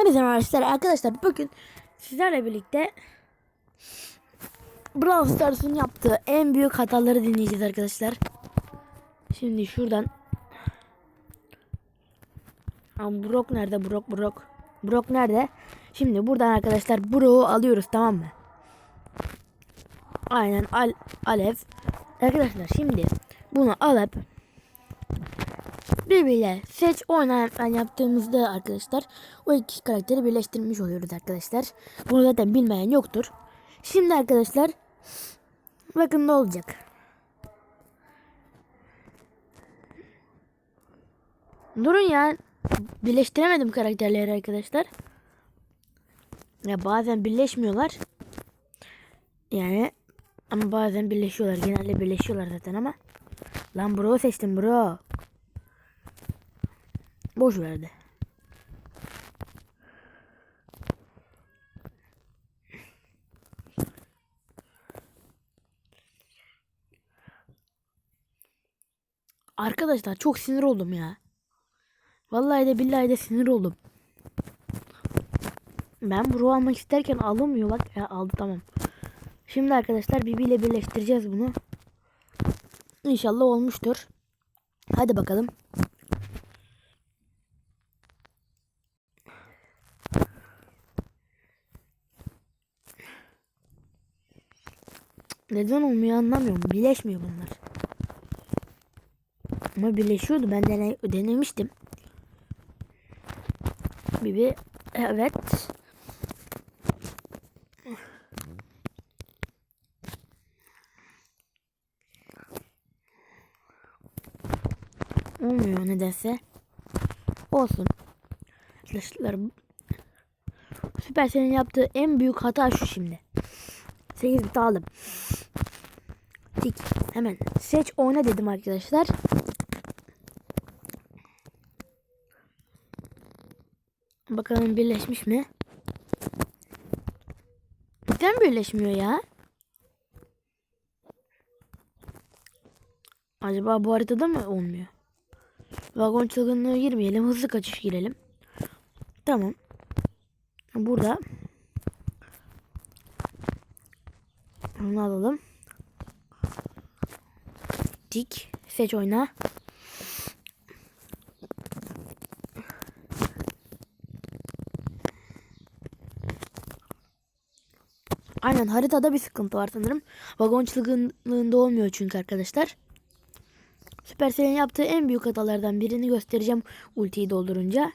Hepinize merhaba arkadaşlar. Bugün sizlerle birlikte Brawl Stars'ın yaptığı en büyük hataları dinleyeceğiz arkadaşlar. Şimdi şuradan Aa, Brock nerede? Brock Brock. Brock nerede? Şimdi buradan arkadaşlar Brock'u alıyoruz tamam mı? Aynen al Alev. Arkadaşlar şimdi bunu alıp birbiriyle seç oynayan yaptığımızda arkadaşlar o iki karakteri birleştirmiş oluyoruz arkadaşlar. Bunu zaten bilmeyen yoktur. Şimdi arkadaşlar bakın ne olacak. Durun ya. Birleştiremedim karakterleri arkadaşlar. Ya bazen birleşmiyorlar. Yani ama bazen birleşiyorlar. Genelde birleşiyorlar zaten ama. Lan bro seçtim bro. Boş verdi. Arkadaşlar çok sinir oldum ya. Vallahi de billahi de sinir oldum. Ben bu almak isterken alamıyor bak. Ya aldı tamam. Şimdi arkadaşlar Bibi ile birleştireceğiz bunu. İnşallah olmuştur. Hadi bakalım. Neden olmuyor anlamıyorum. Birleşmiyor bunlar. Ama birleşiyordu. Ben dene denemiştim. Bibi evet. Olmuyor nedense. Olsun. Arkadaşlar Süpersel'in yaptığı en büyük hata şu şimdi. 8 bit aldım. Tik. Hemen seç oyna dedim arkadaşlar. Bakalım birleşmiş mi? Neden birleşmiyor ya? Acaba bu haritada mı olmuyor? Vagon çılgınlığı girmeyelim. Hızlı kaçış girelim. Tamam. Burada. Onu alalım. Dik. Seç oyna. Aynen haritada bir sıkıntı var sanırım. Vagon çılgınlığında olmuyor çünkü arkadaşlar. Supercell'in yaptığı en büyük hatalardan birini göstereceğim ultiyi doldurunca.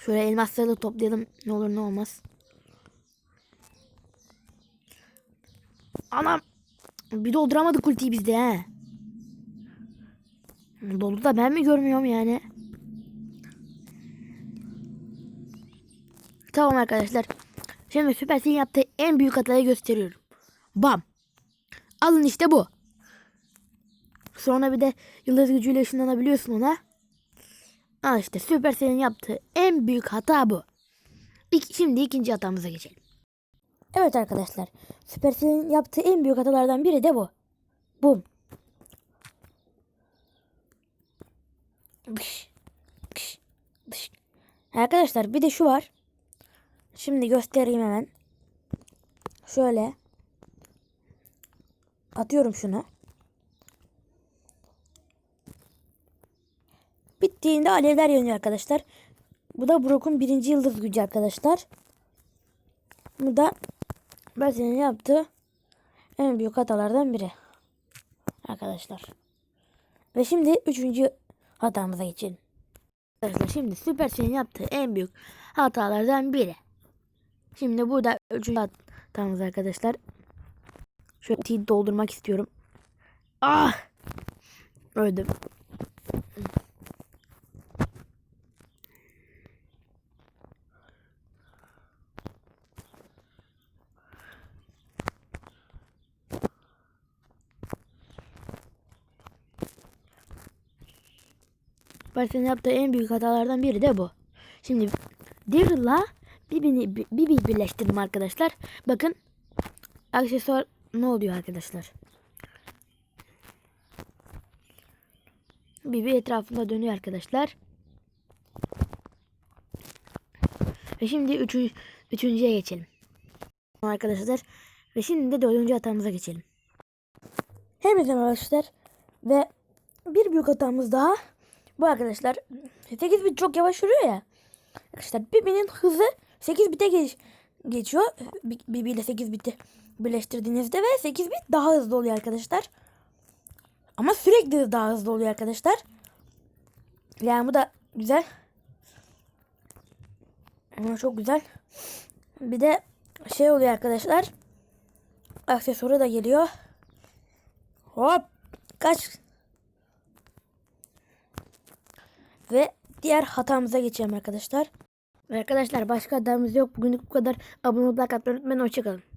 Şöyle elmasları da toplayalım. Ne olur ne olmaz. Anam. Bir dolduramadık ultiyi bizde he. Doldu da ben mi görmüyorum yani? Tamam arkadaşlar. Şimdi Supercell'in yaptığı en büyük hatayı gösteriyorum. Bam. Alın işte bu. Sonra bir de yıldız gücüyle ışınlanabiliyorsun ona. Al işte Supercell'in yaptığı en büyük hata bu. İk, şimdi ikinci hatamıza geçelim. Evet arkadaşlar. Supercell'in yaptığı en büyük hatalardan biri de bu. Bum. Bış. Kış. Dış. Arkadaşlar bir de şu var. Şimdi göstereyim hemen. Şöyle. Atıyorum şunu. Bittiğinde alevler yanıyor arkadaşlar. Bu da Brock'un birinci yıldız gücü arkadaşlar. Bu da ben senin yaptığı en büyük hatalardan biri. Arkadaşlar. Ve şimdi üçüncü hatamıza geçelim. Arkadaşlar şimdi Supercell'in yaptığı en büyük hatalardan biri. Şimdi burada üçüncü hatamız arkadaşlar. Şöyle doldurmak istiyorum. Ah! Öldüm. Barcelona yaptığı en büyük hatalardan biri de bu. Şimdi Daryl'la Bibi'ni Bibi birleştirdim arkadaşlar. Bakın aksesuar ne oluyor arkadaşlar? Bibi etrafında dönüyor arkadaşlar. Ve şimdi üçüncü, üçüncüye geçelim. Arkadaşlar. Ve şimdi de dördüncü hatamıza geçelim. Hepinize arkadaşlar. Ve bir büyük hatamız daha. Bu arkadaşlar 8 bit çok yavaş yürüyor ya. Arkadaşlar Bibi'nin hızı 8 bite geç, geçiyor. Bibi ile 8 biti birleştirdiğinizde ve 8 bit daha hızlı oluyor arkadaşlar. Ama sürekli daha hızlı oluyor arkadaşlar. Yani bu da güzel. Ama çok güzel. Bir de şey oluyor arkadaşlar. Aksesuarı da geliyor. Hop. Kaç. Ve diğer hatamıza geçelim arkadaşlar. Arkadaşlar başka hatamız yok. Bugünlük bu kadar. Abone olmayı like atmayı unutmayın. Hoşçakalın.